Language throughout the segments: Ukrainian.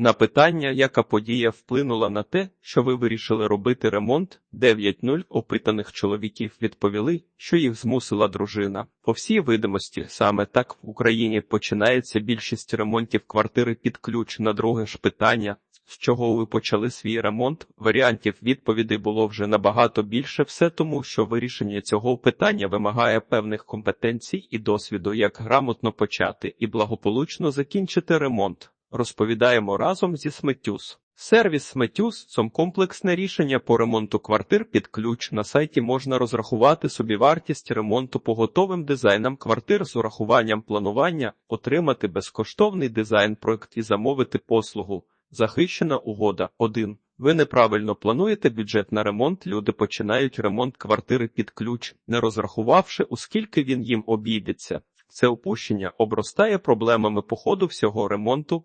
На питання, яка подія вплинула на те, що ви вирішили робити ремонт, 9-0 опитаних чоловіків відповіли, що їх змусила дружина. По всій видимості, саме так в Україні починається більшість ремонтів квартири під ключ. На друге ж питання, з чого ви почали свій ремонт, варіантів відповідей було вже набагато більше, все тому, що вирішення цього питання вимагає певних компетенцій і досвіду, як грамотно почати і благополучно закінчити ремонт. Розповідаємо разом зі Сметюс. Сервіс Сметюс – це комплексне рішення по ремонту квартир під ключ. На сайті можна розрахувати собі вартість ремонту по готовим дизайнам квартир з урахуванням планування, отримати безкоштовний дизайн проект і замовити послугу. Захищена угода 1. Ви неправильно плануєте бюджет на ремонт. Люди починають ремонт квартири під ключ, не розрахувавши, у він їм обійдеться. Це опущення обростає проблемами по ходу всього ремонту.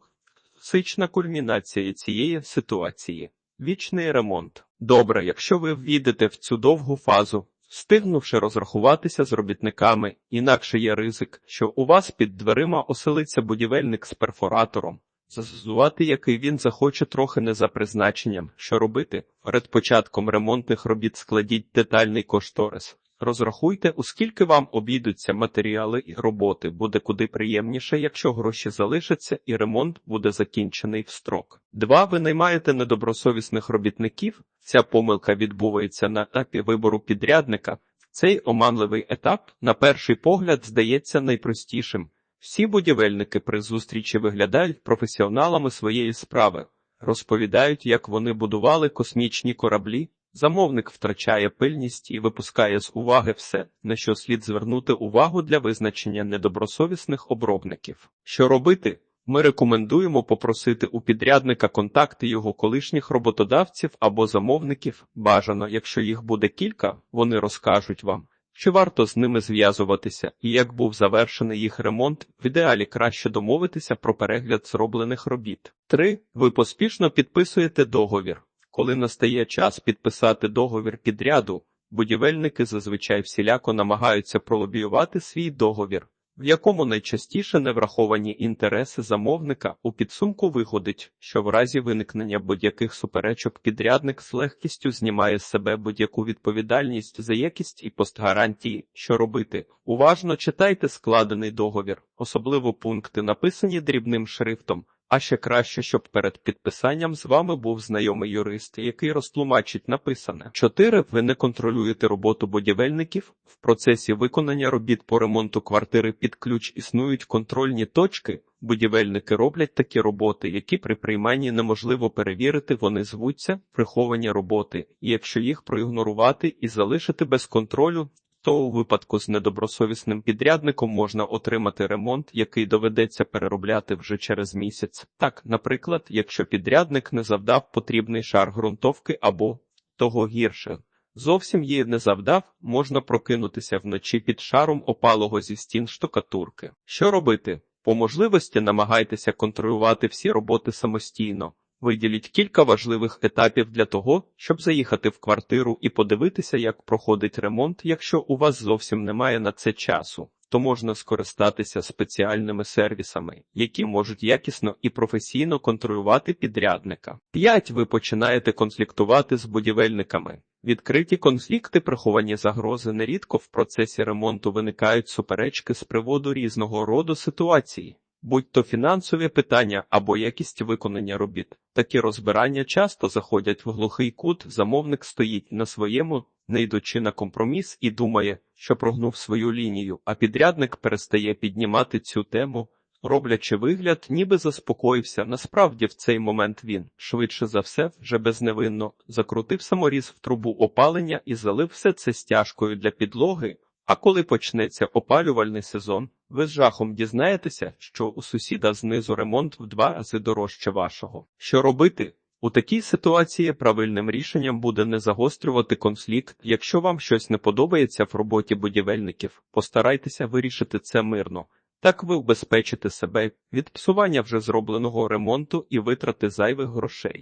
Сична кульмінація цієї ситуації. Вічний ремонт. Добре, якщо ви ввійдете в цю довгу фазу, встигнувши розрахуватися з робітниками, інакше є ризик, що у вас під дверима оселиться будівельник з перфоратором, застосувати який він захоче трохи не за призначенням, що робити. Перед початком ремонтних робіт складіть детальний кошторис. Розрахуйте, у вам обійдуться матеріали і роботи, буде куди приємніше, якщо гроші залишаться і ремонт буде закінчений в строк. 2. Ви наймаєте недобросовісних робітників. Ця помилка відбувається на етапі вибору підрядника. Цей оманливий етап, на перший погляд, здається найпростішим. Всі будівельники при зустрічі виглядають професіоналами своєї справи, розповідають, як вони будували космічні кораблі. Замовник втрачає пильність і випускає з уваги все, на що слід звернути увагу для визначення недобросовісних обробників. Що робити? Ми рекомендуємо попросити у підрядника контакти його колишніх роботодавців або замовників. Бажано, якщо їх буде кілька, вони розкажуть вам, чи варто з ними зв'язуватися і як був завершений їх ремонт, в ідеалі краще домовитися про перегляд зроблених робіт. 3. Ви поспішно підписуєте договір. Коли настає час підписати договір підряду, будівельники зазвичай всіляко намагаються пролобіювати свій договір, в якому найчастіше не враховані інтереси замовника. У підсумку виходить, що в разі виникнення будь-яких суперечок підрядник з легкістю знімає з себе будь-яку відповідальність за якість і постгарантії, що робити. Уважно читайте складений договір, особливо пункти написані дрібним шрифтом. А ще краще, щоб перед підписанням з вами був знайомий юрист, який розтлумачить написане. 4. Ви не контролюєте роботу будівельників. В процесі виконання робіт по ремонту квартири під ключ існують контрольні точки. Будівельники роблять такі роботи, які при прийманні неможливо перевірити, вони звуться приховані роботи, і якщо їх проігнорувати і залишити без контролю, то у випадку з недобросовісним підрядником можна отримати ремонт, який доведеться переробляти вже через місяць. Так, наприклад, якщо підрядник не завдав потрібний шар ґрунтовки або того гірше. Зовсім її не завдав, можна прокинутися вночі під шаром опалого зі стін штукатурки. Що робити? По можливості намагайтеся контролювати всі роботи самостійно. Виділіть кілька важливих етапів для того, щоб заїхати в квартиру і подивитися, як проходить ремонт. Якщо у вас зовсім немає на це часу, то можна скористатися спеціальними сервісами, які можуть якісно і професійно контролювати підрядника. 5. Ви починаєте конфліктувати з будівельниками. Відкриті конфлікти, приховані загрози нерідко в процесі ремонту виникають суперечки з приводу різного роду ситуацій будь то фінансові питання або якість виконання робіт. Такі розбирання часто заходять в глухий кут, замовник стоїть на своєму, не йдучи на компроміс, і думає, що прогнув свою лінію, а підрядник перестає піднімати цю тему. Роблячи вигляд, ніби заспокоївся, насправді в цей момент він, швидше за все, вже безневинно, закрутив саморіз в трубу опалення і залив все це стяжкою для підлоги. А коли почнеться опалювальний сезон, ви з жахом дізнаєтеся, що у сусіда знизу ремонт в два рази дорожче вашого. Що робити? У такій ситуації правильним рішенням буде не загострювати конфлікт. Якщо вам щось не подобається в роботі будівельників, постарайтеся вирішити це мирно. Так ви убезпечите себе від псування вже зробленого ремонту і витрати зайвих грошей.